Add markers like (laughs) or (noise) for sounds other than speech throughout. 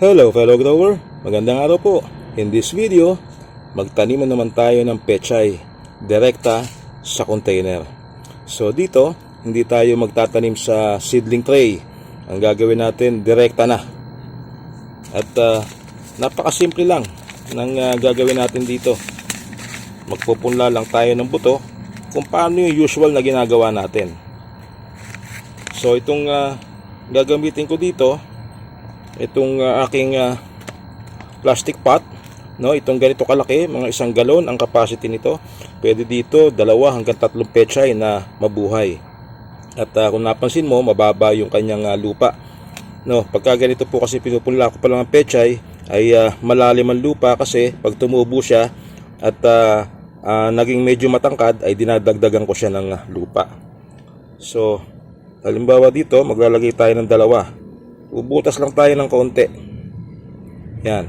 Hello fellow grower, magandang araw po. In this video, magtaniman naman tayo ng pechay direkta sa container. So dito, hindi tayo magtatanim sa seedling tray. Ang gagawin natin, direkta na. At ah, napakasimple lang ng ah, gagawin natin dito. Magpupunla lang tayo ng buto kung paano yung usual na ginagawa natin. So itong ah, gagamitin ko dito, itong ah, aking ah, plastic pot, no, itong ganito kalaki, mga isang galon ang capacity nito. Pwede dito dalawa hanggang tatlong pechay na mabuhay. At ah, kung napansin mo, mababa yung kanyang ah, lupa. No, pagka ganito po kasi pinupunla ko pa lang ang pechay, ay ah, malalim ang lupa kasi pag tumubo siya at ah, ah, naging medyo matangkad ay dinadagdagan ko siya ng lupa. So, halimbawa dito, maglalagay tayo ng dalawa. Ubutas lang tayo ng konti. Yan.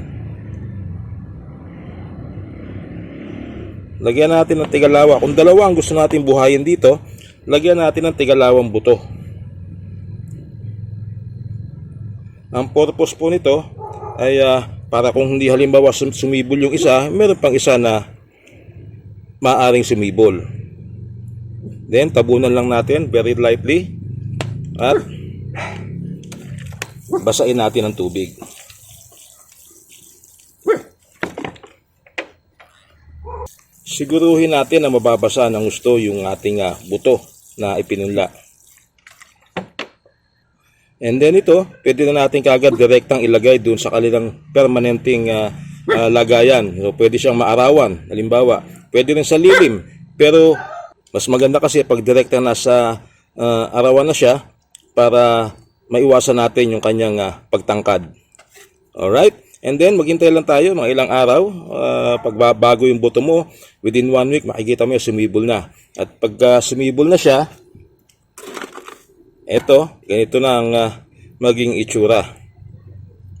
Lagyan natin ng tigalawa. Kung dalawa ang gusto natin buhayin dito, lagyan natin ng tigalawang buto. Ang purpose po nito ay ah, para kung hindi halimbawa sum- sumibol yung isa, meron pang isa na maaring sumibol. Then, tabunan lang natin very lightly. At basain natin ng tubig. Siguruhin natin na mababasa ng gusto yung ating ah, buto na ipinunla. And then ito, pwede na natin kagad direktang ilagay dun sa kanilang permanenteng ah, ah, lagayan. So, pwede siyang maarawan. Halimbawa, pwede rin sa lilim. Pero mas maganda kasi pag direkta na sa ah, arawan na siya para maiwasan natin yung kanyang ah, pagtangkad. Alright? And then, maghintay lang tayo mga ilang araw. Uh, pagbabago yung buto mo, within one week, makikita mo yung sumibol na. At pag ah, sumibol na siya, eto, ganito na ang ah, maging itsura.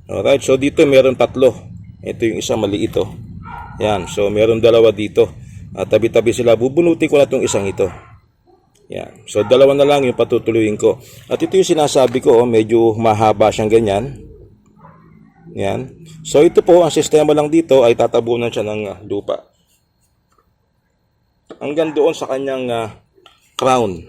Alright, so dito meron tatlo. Ito yung isa maliit oh. Yan, so meron dalawa dito. At tabi-tabi sila, bubunutin ko na itong isang ito. Yan. So dalawa na lang yung patutuluyin ko. At ito yung sinasabi ko, oh, medyo mahaba siyang ganyan. Yan. So ito po, ang sistema lang dito ay tatabunan siya ng ah, lupa. Hanggang doon sa kanyang ah, crown.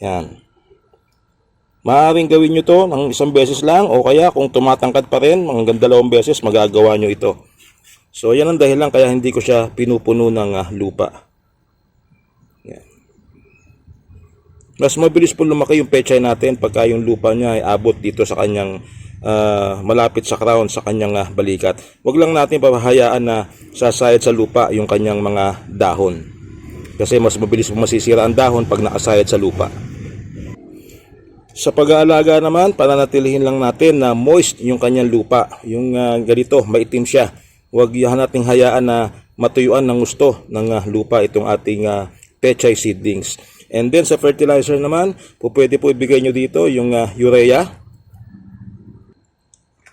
Yan. Maaaring gawin nyo to ng isang beses lang o kaya kung tumatangkad pa rin, hanggang dalawang beses magagawa nyo ito. So yan ang dahilan kaya hindi ko siya pinupuno ng ah, lupa. Yan. Mas mabilis po lumaki yung pechay natin pagka yung lupa niya ay abot dito sa kanyang ah, malapit sa crown sa kanyang ah, balikat. Huwag lang natin papahayaan na sasayad sa lupa yung kanyang mga dahon. Kasi mas mabilis po masisira ang dahon pag nakasayad sa lupa. Sa pag-aalaga naman, pananatilihin lang natin na moist yung kanyang lupa. Yung ah, ganito, maitim siya. Huwag nating hayaan na matuyuan ng gusto ng ah, lupa itong ating ah, pechay seedlings. And then sa fertilizer naman, po pwede po ibigay nyo dito yung ah, urea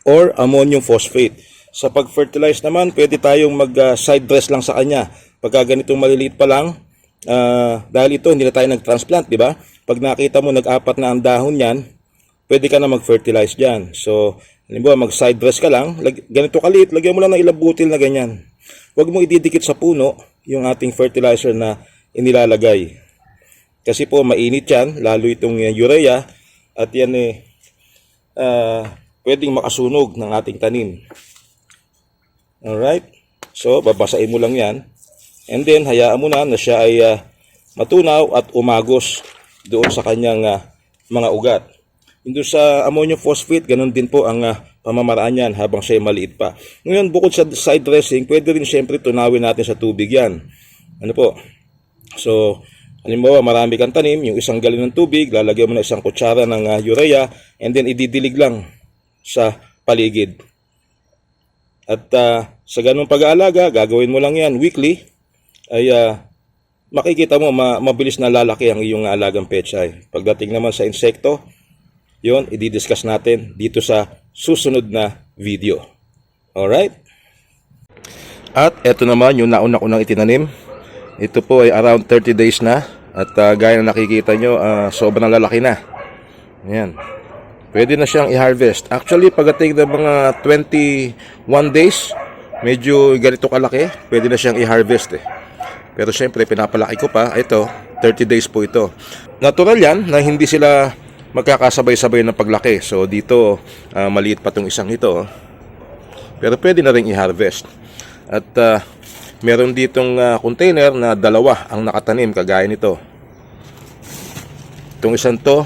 or ammonium phosphate. Sa pag-fertilize naman, pwede tayong mag-side dress lang sa kanya. Pagka ganitong maliliit pa lang, ah, dahil ito hindi na tayo nag-transplant, di ba? Pag nakita mo nag-apat na ang dahon niyan, pwede ka na mag-fertilize diyan. So, halimbawa mag-side dress ka lang, ganito kaliit, lagyan mo lang ng ilang butil na ganyan. Huwag mo ididikit sa puno yung ating fertilizer na inilalagay. Kasi po mainit yan, lalo itong uh, urea at yan eh ah, pwedeng makasunog ng ating tanim. Alright? So, babasain mo lang yan. And then, hayaan mo na na siya ay ah, matunaw at umagos doon sa kanyang ah, mga ugat. Doon sa ammonium phosphate, ganun din po ang ah, pamamaraan yan habang siya maliit pa. Ngayon, bukod sa side dressing, pwede rin siyempre tunawin natin sa tubig yan. Ano po? So, halimbawa marami kang tanim, yung isang galon ng tubig, lalagyan mo na isang kutsara ng ah, urea, and then ididilig lang sa paligid. At ah, sa ganung pag-aalaga, gagawin mo lang yan weekly, ay ah, makikita mo ma- mabilis na lalaki ang iyong alagang pechay. Pagdating naman sa insekto, yon i-discuss natin dito sa susunod na video. Alright? At eto naman yung nauna ko nang itinanim. Ito po ay around 30 days na. At ah, gaya na nakikita nyo, ah, sobrang lalaki na. Ayan. Pwede na siyang i-harvest. Actually, pagdating ng mga 21 days, medyo ganito kalaki, pwede na siyang i-harvest eh. Pero syempre, pinapalaki ko pa. Ito, 30 days po ito. Natural yan na hindi sila magkakasabay-sabay ng paglaki. So dito, ah, maliit pa tong isang ito. oh. Pero pwede na rin i-harvest. At ah, meron ditong ah, container na dalawa ang nakatanim kagaya nito. Itong isang to,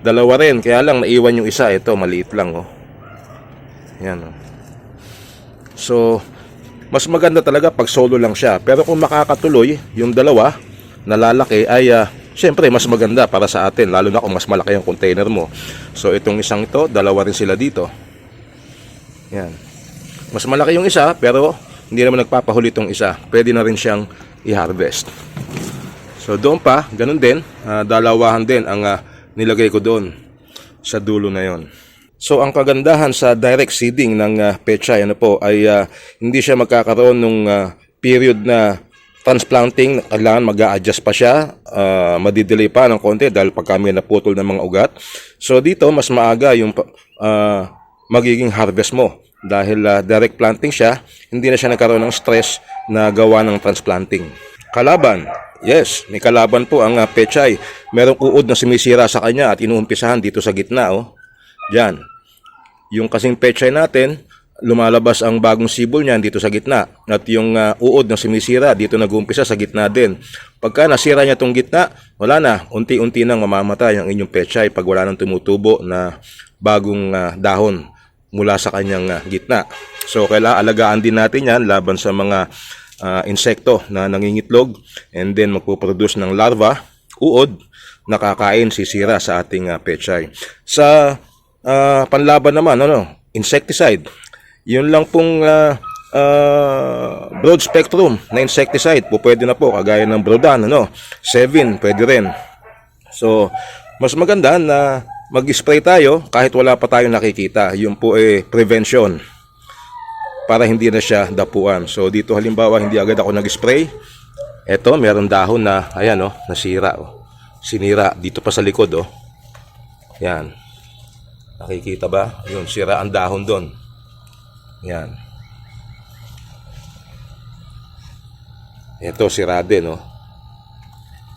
dalawa rin. Kaya lang naiwan yung isa. Ito, maliit lang. Oh. Yan. Oh. So, mas maganda talaga pag solo lang siya. Pero kung makakatuloy, yung dalawa, nalalaki, ay ah, syempre mas maganda para sa atin. Lalo na kung mas malaki yung container mo. So, itong isang ito, dalawa rin sila dito. Yan. Mas malaki yung isa, pero hindi naman nagpapahuli itong isa. Pwede na rin siyang i-harvest. So doon pa, ganun din, ah, dalawahan din ang ah, nilagay ko doon sa dulo na yon. So ang kagandahan sa direct seeding ng uh, pechay ano po ay ah, hindi siya magkakaroon ng period na transplanting, kailangan mag-a-adjust pa siya, ah, madidelay pa ng konti dahil pag kami naputol ng mga ugat. So dito mas maaga yung ah, magiging harvest mo dahil ah, direct planting siya, hindi na siya nagkaroon ng stress na gawa ng transplanting. Kalaban, yes, may kalaban po ang uh, pechay. Merong uod na sumisira sa kanya at inuumpisahan dito sa gitna. Oh. Diyan. Yung kasing pechay natin, lumalabas ang bagong sibol niyan dito sa gitna. At yung uh, uod na sumisira, dito nag-uumpisa sa gitna din. Pagka nasira niya tong gitna, wala na. Unti-unti nang mamamatay ang inyong pechay pag wala nang tumutubo na bagong uh, dahon mula sa kanyang uh, gitna. So, kailangan alagaan din natin yan laban sa mga uh, insekto na nangingitlog and then magpuproduce ng larva, uod, nakakain, sisira sa ating uh, pechay. Sa uh, panlaban naman, ano, insecticide. Yun lang pong uh, uh, broad spectrum na insecticide. Po pwede na po, kagaya ng brodan, ano, 7, pwede rin. So, mas maganda na mag-spray tayo kahit wala pa tayong nakikita. Yun po eh prevention para hindi na siya dapuan. So dito halimbawa hindi agad ako nag-spray. Ito, meron dahon na ayan oh, nasira oh. Sinira dito pa sa likod oh. Yan. Nakikita ba? Yun, sira ang dahon doon. Yan. Ito, sira din oh.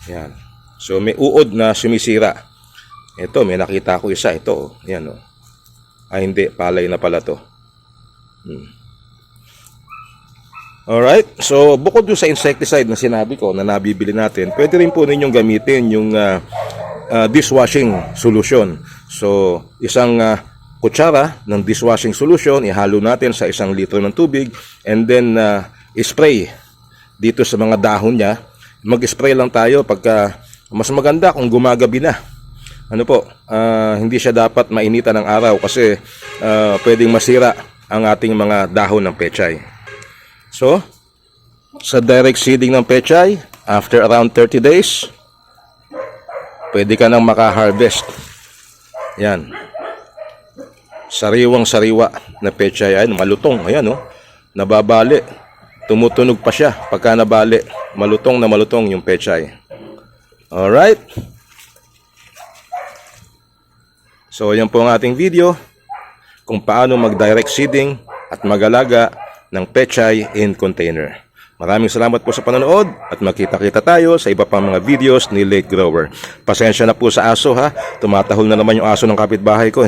Yan. So may uod na sumisira. Ito, may nakita ko isa. Ito, oh. yan oh. Ay hindi, palay na pala to. Hmm. Alright, so bukod doon sa insecticide na sinabi ko na nabibili natin, pwede rin po ninyong gamitin yung uh, uh, dishwashing solution. So, isang uh, kutsara ng dishwashing solution, ihalo natin sa isang litro ng tubig and then uh, spray dito sa mga dahon niya. Mag-spray lang tayo pagka mas maganda kung gumagabi na. Ano po, uh, hindi siya dapat mainitan ng araw kasi uh, pwedeng masira ang ating mga dahon ng pechay. So, sa direct seeding ng pechay, after around 30 days, pwede ka nang maka-harvest. Yan. Sariwang sariwa na pechay. Ayan, malutong. Ayan, oh. Nababali. Tumutunog pa siya pagka nabali. Malutong na malutong yung pechay. Alright. So, yan po ang ating video kung paano mag-direct seeding at mag-alaga ng pechay in container. Maraming salamat po sa panonood at magkita-kita tayo sa iba pang mga videos ni Late Grower. Pasensya na po sa aso ha, tumatahol na naman yung aso ng kapitbahay ko.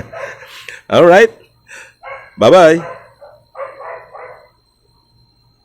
(laughs) Alright, bye-bye!